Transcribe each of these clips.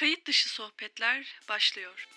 Kayıt dışı sohbetler başlıyor.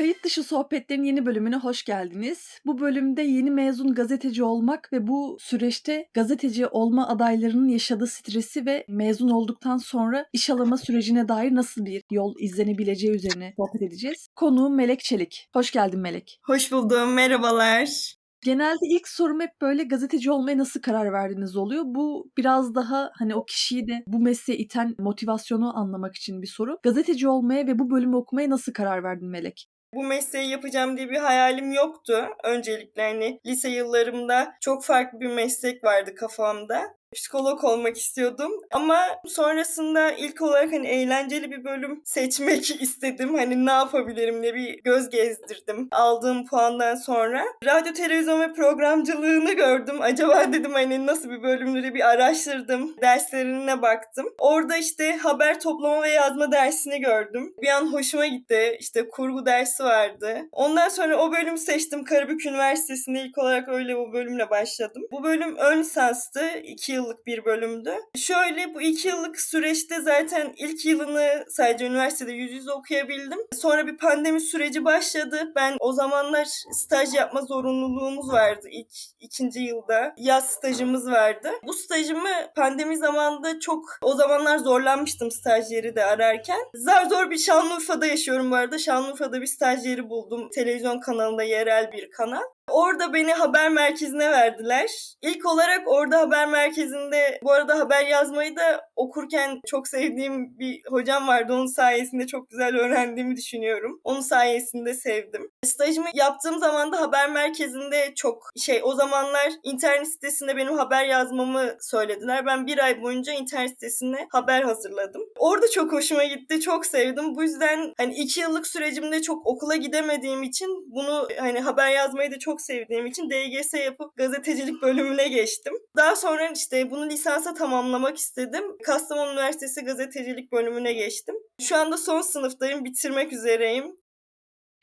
Kayıt dışı sohbetlerin yeni bölümüne hoş geldiniz. Bu bölümde yeni mezun gazeteci olmak ve bu süreçte gazeteci olma adaylarının yaşadığı stresi ve mezun olduktan sonra iş alama sürecine dair nasıl bir yol izlenebileceği üzerine sohbet edeceğiz. Konuğum Melek Çelik. Hoş geldin Melek. Hoş buldum, merhabalar. Genelde ilk sorum hep böyle gazeteci olmaya nasıl karar verdiniz oluyor. Bu biraz daha hani o kişiyi de bu mesleğe iten motivasyonu anlamak için bir soru. Gazeteci olmaya ve bu bölümü okumaya nasıl karar verdin Melek? Bu mesleği yapacağım diye bir hayalim yoktu. Öncelikle hani lise yıllarımda çok farklı bir meslek vardı kafamda. Psikolog olmak istiyordum ama sonrasında ilk olarak hani eğlenceli bir bölüm seçmek istedim. Hani ne yapabilirim diye bir göz gezdirdim aldığım puandan sonra. Radyo, televizyon ve programcılığını gördüm. Acaba dedim hani nasıl bir bölümleri bir araştırdım. Derslerine baktım. Orada işte haber toplama ve yazma dersini gördüm. Bir an hoşuma gitti. İşte kurgu dersi vardı. Ondan sonra o bölümü seçtim. Karabük Üniversitesi'nde ilk olarak öyle bu bölümle başladım. Bu bölüm ön lisanstı. 2 yıllık bir bölümdü. Şöyle bu iki yıllık süreçte zaten ilk yılını sadece üniversitede yüz yüze okuyabildim. Sonra bir pandemi süreci başladı. Ben o zamanlar staj yapma zorunluluğumuz vardı ilk ikinci yılda. Yaz stajımız vardı. Bu stajımı pandemi zamanında çok o zamanlar zorlanmıştım staj yeri de ararken. Zar zor bir Şanlıurfa'da yaşıyorum bu arada. Şanlıurfa'da bir staj yeri buldum. Televizyon kanalında yerel bir kanal. Orada beni haber merkezine verdiler. İlk olarak orada haber merkezinde bu arada haber yazmayı da okurken çok sevdiğim bir hocam vardı. Onun sayesinde çok güzel öğrendiğimi düşünüyorum. Onun sayesinde sevdim. Stajımı yaptığım zaman da haber merkezinde çok şey o zamanlar internet sitesinde benim haber yazmamı söylediler. Ben bir ay boyunca internet sitesinde haber hazırladım. Orada çok hoşuma gitti. Çok sevdim. Bu yüzden hani iki yıllık sürecimde çok okula gidemediğim için bunu hani haber yazmayı da çok sevdiğim için DGS yapıp gazetecilik bölümüne geçtim. Daha sonra işte bunu lisansa tamamlamak istedim. Kastamonu Üniversitesi gazetecilik bölümüne geçtim. Şu anda son sınıftayım, bitirmek üzereyim.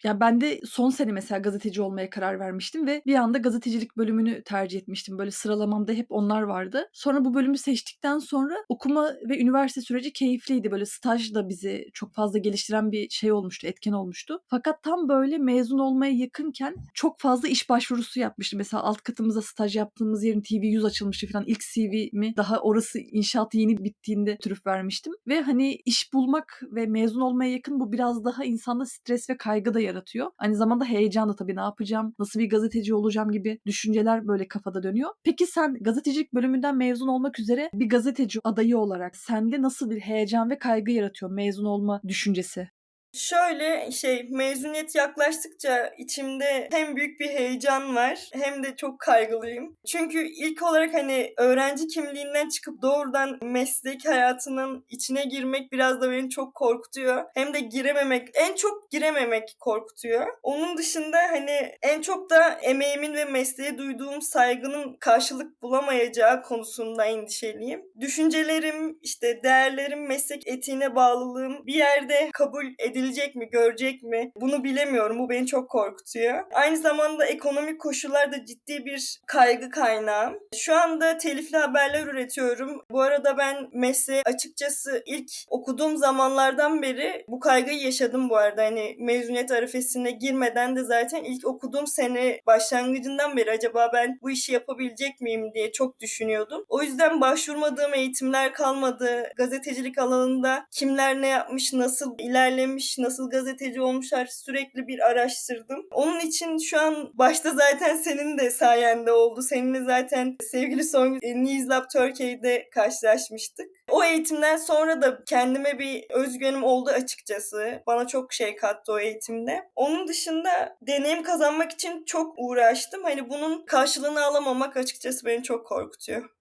Ya ben de son sene mesela gazeteci olmaya karar vermiştim ve bir anda gazetecilik bölümünü tercih etmiştim. Böyle sıralamamda hep onlar vardı. Sonra bu bölümü seçtikten sonra okuma ve üniversite süreci keyifliydi. Böyle staj da bizi çok fazla geliştiren bir şey olmuştu, etken olmuştu. Fakat tam böyle mezun olmaya yakınken çok fazla iş başvurusu yapmıştım. Mesela alt katımıza staj yaptığımız yerin TV 100 açılmıştı falan. İlk CV'mi daha orası inşaatı yeni bittiğinde türüf vermiştim. Ve hani iş bulmak ve mezun olmaya yakın bu biraz daha insanda stres ve kaygı da yaratıyor. Aynı zamanda heyecan da tabii ne yapacağım, nasıl bir gazeteci olacağım gibi düşünceler böyle kafada dönüyor. Peki sen gazetecilik bölümünden mezun olmak üzere bir gazeteci adayı olarak sende nasıl bir heyecan ve kaygı yaratıyor mezun olma düşüncesi? Şöyle şey mezuniyet yaklaştıkça içimde hem büyük bir heyecan var hem de çok kaygılıyım. Çünkü ilk olarak hani öğrenci kimliğinden çıkıp doğrudan meslek hayatının içine girmek biraz da beni çok korkutuyor. Hem de girememek, en çok girememek korkutuyor. Onun dışında hani en çok da emeğimin ve mesleğe duyduğum saygının karşılık bulamayacağı konusunda endişeliyim. Düşüncelerim, işte değerlerim, meslek etiğine bağlılığım bir yerde kabul edilir edilecek mi, görecek mi? Bunu bilemiyorum. Bu beni çok korkutuyor. Aynı zamanda ekonomik koşullar da ciddi bir kaygı kaynağı. Şu anda telifli haberler üretiyorum. Bu arada ben mesleği açıkçası ilk okuduğum zamanlardan beri bu kaygıyı yaşadım bu arada. Hani mezuniyet arifesine girmeden de zaten ilk okuduğum sene başlangıcından beri acaba ben bu işi yapabilecek miyim diye çok düşünüyordum. O yüzden başvurmadığım eğitimler kalmadı. Gazetecilik alanında kimler ne yapmış, nasıl ilerlemiş, nasıl gazeteci olmuşlar sürekli bir araştırdım. Onun için şu an başta zaten senin de sayende oldu. Seninle zaten sevgili Songül e, News Lab Turkey'de karşılaşmıştık. O eğitimden sonra da kendime bir özgüvenim oldu açıkçası. Bana çok şey kattı o eğitimde. Onun dışında deneyim kazanmak için çok uğraştım. Hani bunun karşılığını alamamak açıkçası beni çok korkutuyor.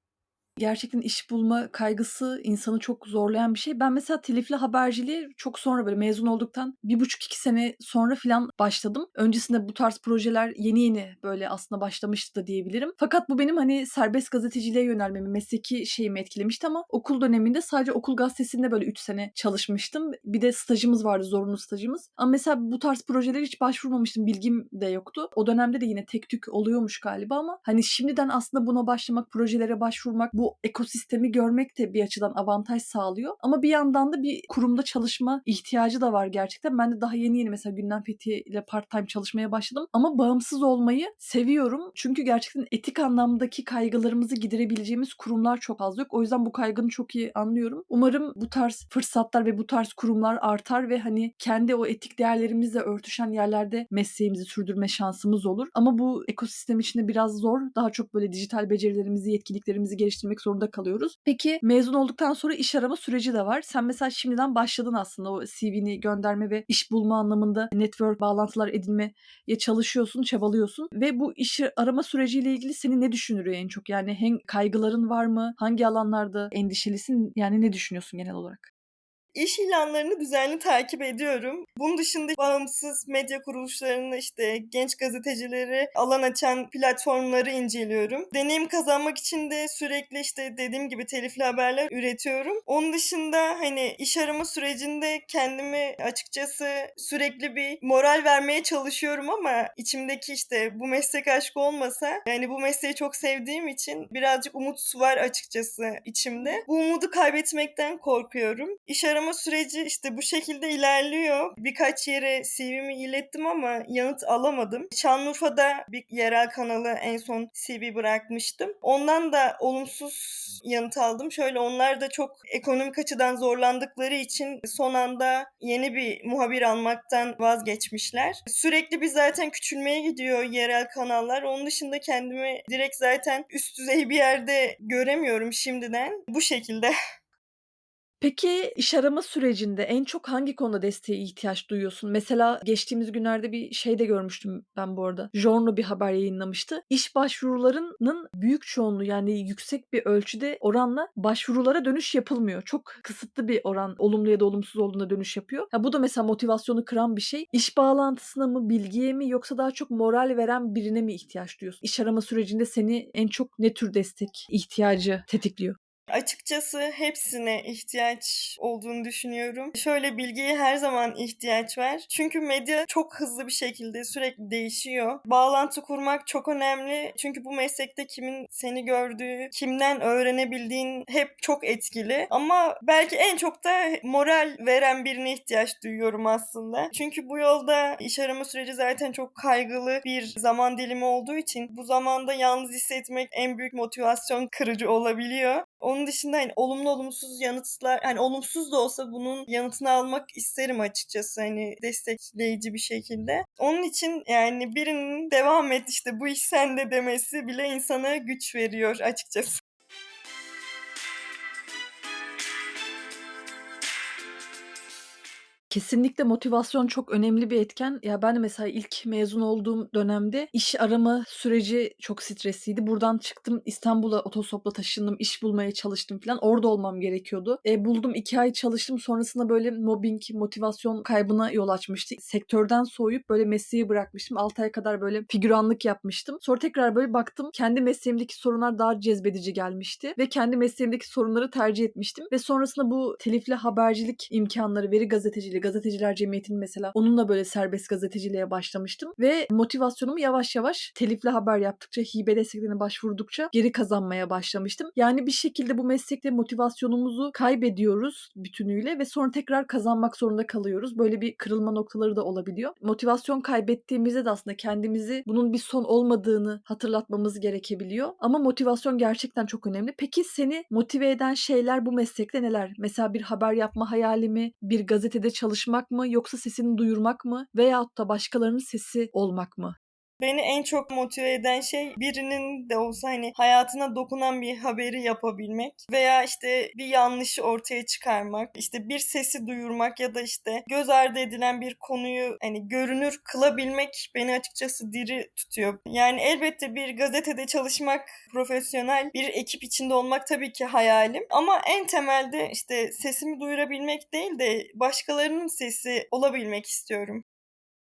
Gerçekten iş bulma kaygısı insanı çok zorlayan bir şey. Ben mesela telifli haberciliğe çok sonra böyle mezun olduktan 1,5-2 sene sonra filan başladım. Öncesinde bu tarz projeler yeni yeni böyle aslında başlamıştı da diyebilirim. Fakat bu benim hani serbest gazeteciliğe yönelmemi, mesleki şeyimi etkilemişti ama okul döneminde sadece okul gazetesinde böyle 3 sene çalışmıştım. Bir de stajımız vardı, zorunlu stajımız. Ama mesela bu tarz projelere hiç başvurmamıştım. Bilgim de yoktu. O dönemde de yine tek tük oluyormuş galiba ama hani şimdiden aslında buna başlamak, projelere başvurmak, bu ekosistemi görmek de bir açıdan avantaj sağlıyor. Ama bir yandan da bir kurumda çalışma ihtiyacı da var gerçekten. Ben de daha yeni yeni mesela Gündem Fethi ile part time çalışmaya başladım. Ama bağımsız olmayı seviyorum. Çünkü gerçekten etik anlamdaki kaygılarımızı giderebileceğimiz kurumlar çok az yok. O yüzden bu kaygını çok iyi anlıyorum. Umarım bu tarz fırsatlar ve bu tarz kurumlar artar ve hani kendi o etik değerlerimizle örtüşen yerlerde mesleğimizi sürdürme şansımız olur. Ama bu ekosistem içinde biraz zor. Daha çok böyle dijital becerilerimizi, yetkinliklerimizi geliştirmek zorunda kalıyoruz. Peki mezun olduktan sonra iş arama süreci de var. Sen mesela şimdiden başladın aslında o CV'ni gönderme ve iş bulma anlamında network bağlantılar edinmeye çalışıyorsun, çabalıyorsun ve bu iş arama süreciyle ilgili seni ne düşündürüyor en çok? Yani hem kaygıların var mı? Hangi alanlarda endişelisin? Yani ne düşünüyorsun genel olarak? İş ilanlarını düzenli takip ediyorum. Bunun dışında bağımsız medya kuruluşlarını işte genç gazetecileri alan açan platformları inceliyorum. Deneyim kazanmak için de sürekli işte dediğim gibi telifli haberler üretiyorum. Onun dışında hani iş arama sürecinde kendimi açıkçası sürekli bir moral vermeye çalışıyorum ama içimdeki işte bu meslek aşkı olmasa yani bu mesleği çok sevdiğim için birazcık umut var açıkçası içimde. Bu umudu kaybetmekten korkuyorum. İş arama süreci işte bu şekilde ilerliyor. Birkaç yere CV'mi ilettim ama yanıt alamadım. Şanlıurfa'da bir yerel kanalı en son CV bırakmıştım. Ondan da olumsuz yanıt aldım. Şöyle onlar da çok ekonomik açıdan zorlandıkları için son anda yeni bir muhabir almaktan vazgeçmişler. Sürekli bir zaten küçülmeye gidiyor yerel kanallar. Onun dışında kendimi direkt zaten üst düzey bir yerde göremiyorum şimdiden. Bu şekilde. Peki iş arama sürecinde en çok hangi konuda desteğe ihtiyaç duyuyorsun? Mesela geçtiğimiz günlerde bir şey de görmüştüm ben bu arada. Journo bir haber yayınlamıştı. İş başvurularının büyük çoğunluğu yani yüksek bir ölçüde oranla başvurulara dönüş yapılmıyor. Çok kısıtlı bir oran olumlu ya da olumsuz olduğunda dönüş yapıyor. Ya bu da mesela motivasyonu kıran bir şey. İş bağlantısına mı, bilgiye mi yoksa daha çok moral veren birine mi ihtiyaç duyuyorsun? İş arama sürecinde seni en çok ne tür destek ihtiyacı tetikliyor? Açıkçası hepsine ihtiyaç olduğunu düşünüyorum. Şöyle bilgiye her zaman ihtiyaç var. Çünkü medya çok hızlı bir şekilde sürekli değişiyor. Bağlantı kurmak çok önemli. Çünkü bu meslekte kimin seni gördüğü, kimden öğrenebildiğin hep çok etkili. Ama belki en çok da moral veren birine ihtiyaç duyuyorum aslında. Çünkü bu yolda iş arama süreci zaten çok kaygılı bir zaman dilimi olduğu için bu zamanda yalnız hissetmek en büyük motivasyon kırıcı olabiliyor. Onun dışında hani olumlu olumsuz yanıtlar hani olumsuz da olsa bunun yanıtını almak isterim açıkçası hani destekleyici bir şekilde. Onun için yani birinin devam et işte bu iş sende demesi bile insana güç veriyor açıkçası. Kesinlikle motivasyon çok önemli bir etken. Ya ben de mesela ilk mezun olduğum dönemde iş arama süreci çok stresliydi. Buradan çıktım İstanbul'a otostopla taşındım. iş bulmaya çalıştım falan. Orada olmam gerekiyordu. E, buldum 2 ay çalıştım. Sonrasında böyle mobbing, motivasyon kaybına yol açmıştı. Sektörden soğuyup böyle mesleği bırakmıştım. 6 ay kadar böyle figüranlık yapmıştım. Sonra tekrar böyle baktım. Kendi mesleğimdeki sorunlar daha cezbedici gelmişti. Ve kendi mesleğimdeki sorunları tercih etmiştim. Ve sonrasında bu telifli habercilik imkanları, veri gazeteciliği, Gazeteciler Cemiyeti'nin mesela onunla böyle serbest gazeteciliğe başlamıştım. Ve motivasyonumu yavaş yavaş telifli haber yaptıkça, hibe desteklerine başvurdukça geri kazanmaya başlamıştım. Yani bir şekilde bu meslekte motivasyonumuzu kaybediyoruz bütünüyle ve sonra tekrar kazanmak zorunda kalıyoruz. Böyle bir kırılma noktaları da olabiliyor. Motivasyon kaybettiğimizde de aslında kendimizi bunun bir son olmadığını hatırlatmamız gerekebiliyor. Ama motivasyon gerçekten çok önemli. Peki seni motive eden şeyler bu meslekte neler? Mesela bir haber yapma hayali mi? Bir gazetede çalışmak mı? Yoksa sesini duyurmak mı? Veyahut da başkalarının sesi olmak mı? Beni en çok motive eden şey birinin de olsa hani hayatına dokunan bir haberi yapabilmek veya işte bir yanlışı ortaya çıkarmak, işte bir sesi duyurmak ya da işte göz ardı edilen bir konuyu hani görünür kılabilmek beni açıkçası diri tutuyor. Yani elbette bir gazetede çalışmak, profesyonel bir ekip içinde olmak tabii ki hayalim ama en temelde işte sesimi duyurabilmek değil de başkalarının sesi olabilmek istiyorum.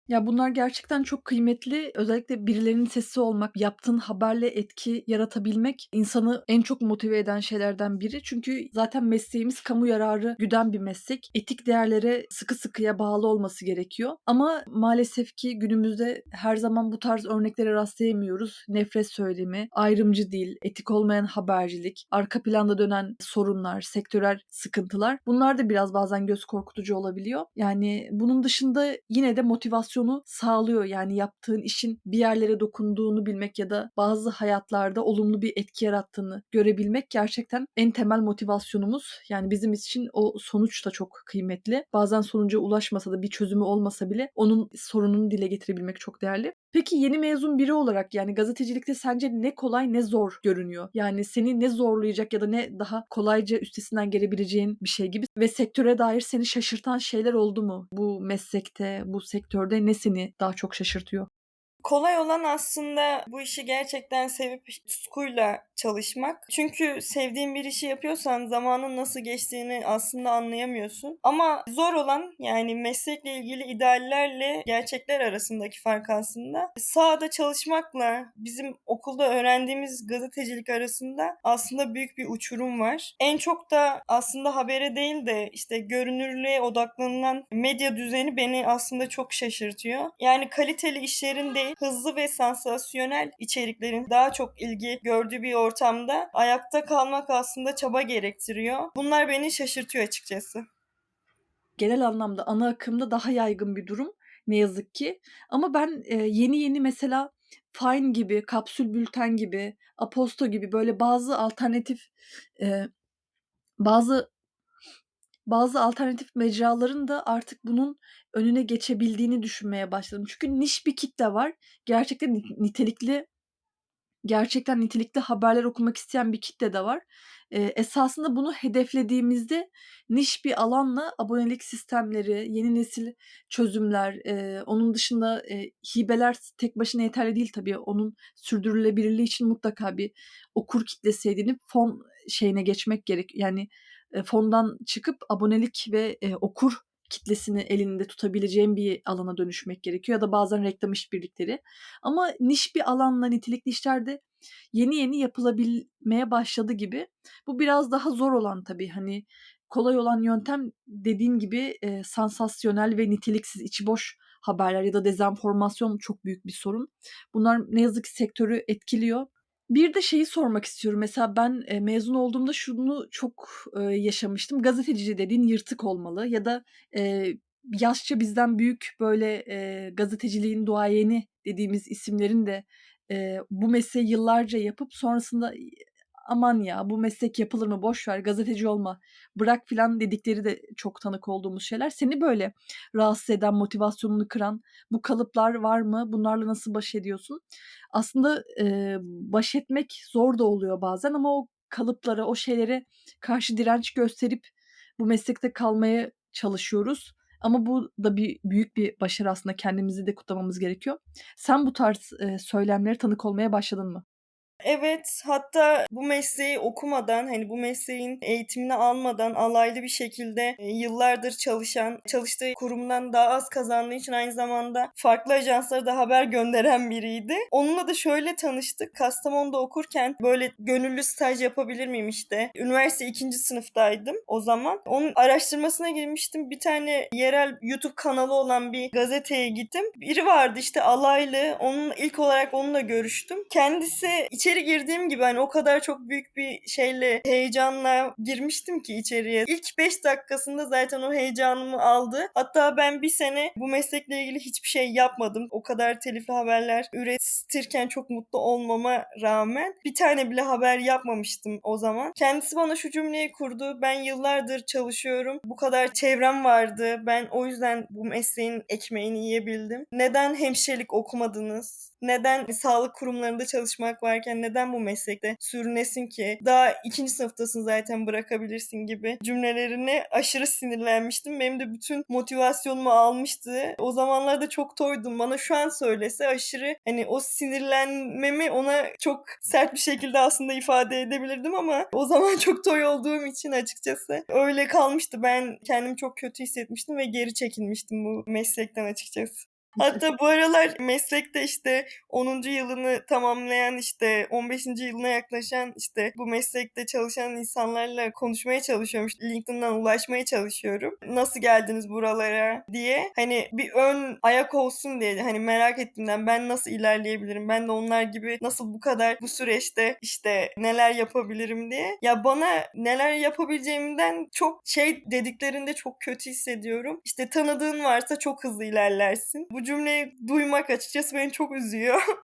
Ya, bunlar gerçekten çok kıymetli. Özellikle birilerinin sesi olmak, yaptığın haberle etki yaratabilmek insanı en çok motive eden şeylerden biri. Çünkü zaten mesleğimiz kamu yararı güden bir meslek. Etik değerlere sıkı sıkıya bağlı olması gerekiyor. Ama maalesef ki günümüzde her zaman bu tarz örneklere rastlayamıyoruz. Nefret söylemi, ayrımcı dil, etik olmayan habercilik, arka planda dönen sorunlar, sektörel sıkıntılar bunlar da biraz bazen göz korkutucu olabiliyor. Yani bunun dışında yine de motivasyon motivasyonu sağlıyor. Yani yaptığın işin bir yerlere dokunduğunu bilmek ya da bazı hayatlarda olumlu bir etki yarattığını görebilmek gerçekten en temel motivasyonumuz. Yani bizim için o sonuç da çok kıymetli. Bazen sonuca ulaşmasa da bir çözümü olmasa bile onun sorununu dile getirebilmek çok değerli. Peki yeni mezun biri olarak yani gazetecilikte sence ne kolay ne zor görünüyor? Yani seni ne zorlayacak ya da ne daha kolayca üstesinden gelebileceğin bir şey gibi ve sektöre dair seni şaşırtan şeyler oldu mu? Bu meslekte, bu sektörde ne seni daha çok şaşırtıyor? Kolay olan aslında bu işi gerçekten sevip tutkuyla çalışmak. Çünkü sevdiğin bir işi yapıyorsan zamanın nasıl geçtiğini aslında anlayamıyorsun. Ama zor olan yani meslekle ilgili ideallerle gerçekler arasındaki fark aslında. Sahada çalışmakla bizim okulda öğrendiğimiz gazetecilik arasında aslında büyük bir uçurum var. En çok da aslında habere değil de işte görünürlüğe odaklanılan medya düzeni beni aslında çok şaşırtıyor. Yani kaliteli işlerin değil hızlı ve sansasyonel içeriklerin daha çok ilgi gördüğü bir ortamda ayakta kalmak aslında çaba gerektiriyor. Bunlar beni şaşırtıyor açıkçası. Genel anlamda ana akımda daha yaygın bir durum ne yazık ki. Ama ben e, yeni yeni mesela Fine gibi, Kapsül Bülten gibi, Aposto gibi böyle bazı alternatif e, bazı bazı alternatif mecraların da artık bunun önüne geçebildiğini düşünmeye başladım. Çünkü niş bir kitle var. Gerçekten nitelikli gerçekten nitelikli haberler okumak isteyen bir kitle de var. Eee, esasında bunu hedeflediğimizde niş bir alanla abonelik sistemleri, yeni nesil çözümler, eee, onun dışında, eee, hibeler tek başına yeterli değil tabii. Onun sürdürülebilirliği için mutlaka bir okur kitlesi edinip fon şeyine geçmek gerek. Yani e, fondan çıkıp abonelik ve e, okur kitlesini elinde tutabileceğin bir alana dönüşmek gerekiyor ya da bazen reklam işbirlikleri. Ama niş bir alanla nitelikli işlerde yeni yeni yapılabilmeye başladı gibi. Bu biraz daha zor olan tabii hani kolay olan yöntem dediğin gibi e, sansasyonel ve niteliksiz içi boş haberler ya da dezenformasyon çok büyük bir sorun. Bunlar ne yazık ki sektörü etkiliyor. Bir de şeyi sormak istiyorum. Mesela ben, eee, mezun olduğumda şunu çok, eee, yaşamıştım. Gazeteci dediğin yırtık olmalı ya da, eee, yaşça bizden büyük, böyle, gazeteciliğin duayeni dediğimiz isimlerin de, bu mesleği yıllarca yapıp sonrasında, "Aman ya, bu meslek yapılır mı? Boş ver, gazeteci olma, bırak." filan dedikleri de çok tanık olduğumuz şeyler. Seni böyle rahatsız eden, motivasyonunu kıran bu kalıplar var mı? Bunlarla nasıl baş ediyorsun? Aslında, eee, baş etmek zor da oluyor bazen ama o kalıplara, o şeylere karşı direnç gösterip bu meslekte kalmaya çalışıyoruz. Ama bu da bir büyük bir başarı aslında. Kendimizi de kutlamamız gerekiyor. Sen bu tarz, eee, söylemlere tanık olmaya başladın mı? Evet, hatta bu mesleği okumadan, hani bu mesleğin eğitimini almadan alaylı bir şekilde e, yıllardır çalışan, çalıştığı kurumdan daha az kazandığı için aynı zamanda farklı ajanslara da haber gönderen biriydi. Onunla da şöyle tanıştık. Kastamonu'da okurken böyle gönüllü staj yapabilir miyim işte. Üniversite ikinci sınıftaydım o zaman. Onun araştırmasına girmiştim. Bir tane yerel YouTube kanalı olan bir gazeteye gittim. Biri vardı işte alaylı. Onun ilk olarak onunla görüştüm. Kendisi içeri içeri girdiğim gibi hani o kadar çok büyük bir şeyle heyecanla girmiştim ki içeriye. İlk 5 dakikasında zaten o heyecanımı aldı. Hatta ben bir sene bu meslekle ilgili hiçbir şey yapmadım. O kadar telifli haberler üretirken çok mutlu olmama rağmen bir tane bile haber yapmamıştım o zaman. Kendisi bana şu cümleyi kurdu. Ben yıllardır çalışıyorum. Bu kadar çevrem vardı. Ben o yüzden bu mesleğin ekmeğini yiyebildim. Neden hemşirelik okumadınız? Neden sağlık kurumlarında çalışmak varken neden bu meslekte sürünesin ki? Daha ikinci sınıftasın zaten bırakabilirsin gibi cümlelerini aşırı sinirlenmiştim. Benim de bütün motivasyonumu almıştı. O zamanlarda çok toydum. Bana şu an söylese aşırı hani o sinirlenmemi ona çok sert bir şekilde aslında ifade edebilirdim ama o zaman çok toy olduğum için açıkçası öyle kalmıştı. Ben kendimi çok kötü hissetmiştim ve geri çekilmiştim bu meslekten açıkçası. Hatta bu aralar meslekte işte 10. yılını tamamlayan işte 15. yılına yaklaşan işte bu meslekte çalışan insanlarla konuşmaya çalışıyorum. İşte LinkedIn'dan ulaşmaya çalışıyorum. Nasıl geldiniz buralara diye. Hani bir ön ayak olsun diye hani merak ettiğimden ben nasıl ilerleyebilirim? Ben de onlar gibi nasıl bu kadar bu süreçte işte neler yapabilirim diye. Ya bana neler yapabileceğimden çok şey dediklerinde çok kötü hissediyorum. İşte tanıdığın varsa çok hızlı ilerlersin. Cümleyi duymak açıkçası beni çok üzüyor.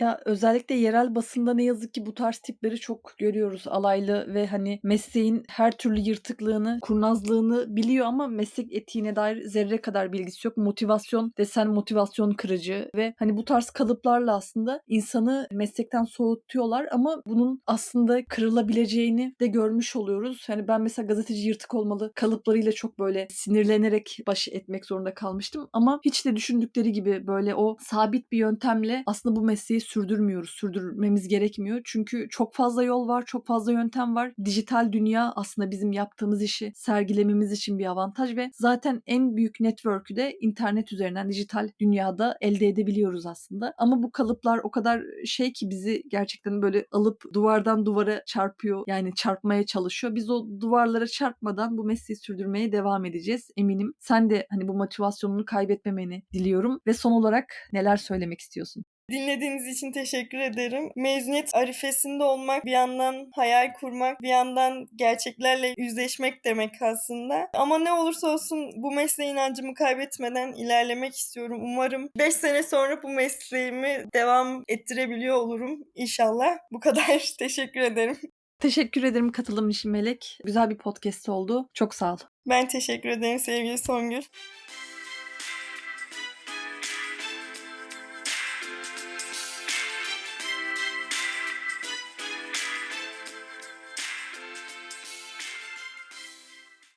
Ya, özellikle yerel basında ne yazık ki bu tarz tipleri çok görüyoruz. Alaylı ve, hani, mesleğin her türlü yırtıklığını, kurnazlığını biliyor ama meslek etiğine dair zerre kadar bilgisi yok. Motivasyon desen motivasyon kırıcı ve, hani, bu tarz kalıplarla aslında insanı meslekten soğutuyorlar ama bunun aslında kırılabileceğini de görmüş oluyoruz. Hani, ben mesela gazeteci yırtık olmalı kalıplarıyla çok böyle sinirlenerek baş etmek zorunda kalmıştım ama hiç de düşündükleri gibi böyle o sabit bir yöntemle aslında bu mesleği sürdürmüyoruz, sürdürmemiz gerekmiyor. Çünkü çok fazla yol var, çok fazla yöntem var. Dijital dünya aslında bizim yaptığımız işi sergilememiz için bir avantaj ve zaten en büyük network'ü de internet üzerinden dijital dünyada elde edebiliyoruz aslında. Ama bu kalıplar o kadar şey ki bizi gerçekten böyle alıp duvardan duvara çarpıyor. Yani çarpmaya çalışıyor. Biz o duvarlara çarpmadan bu mesleği sürdürmeye devam edeceğiz eminim. Sen de hani bu motivasyonunu kaybetmemeni diliyorum ve son olarak neler söylemek istiyorsun? Dinlediğiniz için teşekkür ederim. Mezuniyet arifesinde olmak bir yandan hayal kurmak, bir yandan gerçeklerle yüzleşmek demek aslında. Ama ne olursa olsun bu mesleğe inancımı kaybetmeden ilerlemek istiyorum. Umarım 5 sene sonra bu mesleğimi devam ettirebiliyor olurum inşallah. Bu kadar. teşekkür ederim. Teşekkür ederim katılım için Melek. Güzel bir podcast oldu. Çok sağ ol. Ben teşekkür ederim sevgili Songül.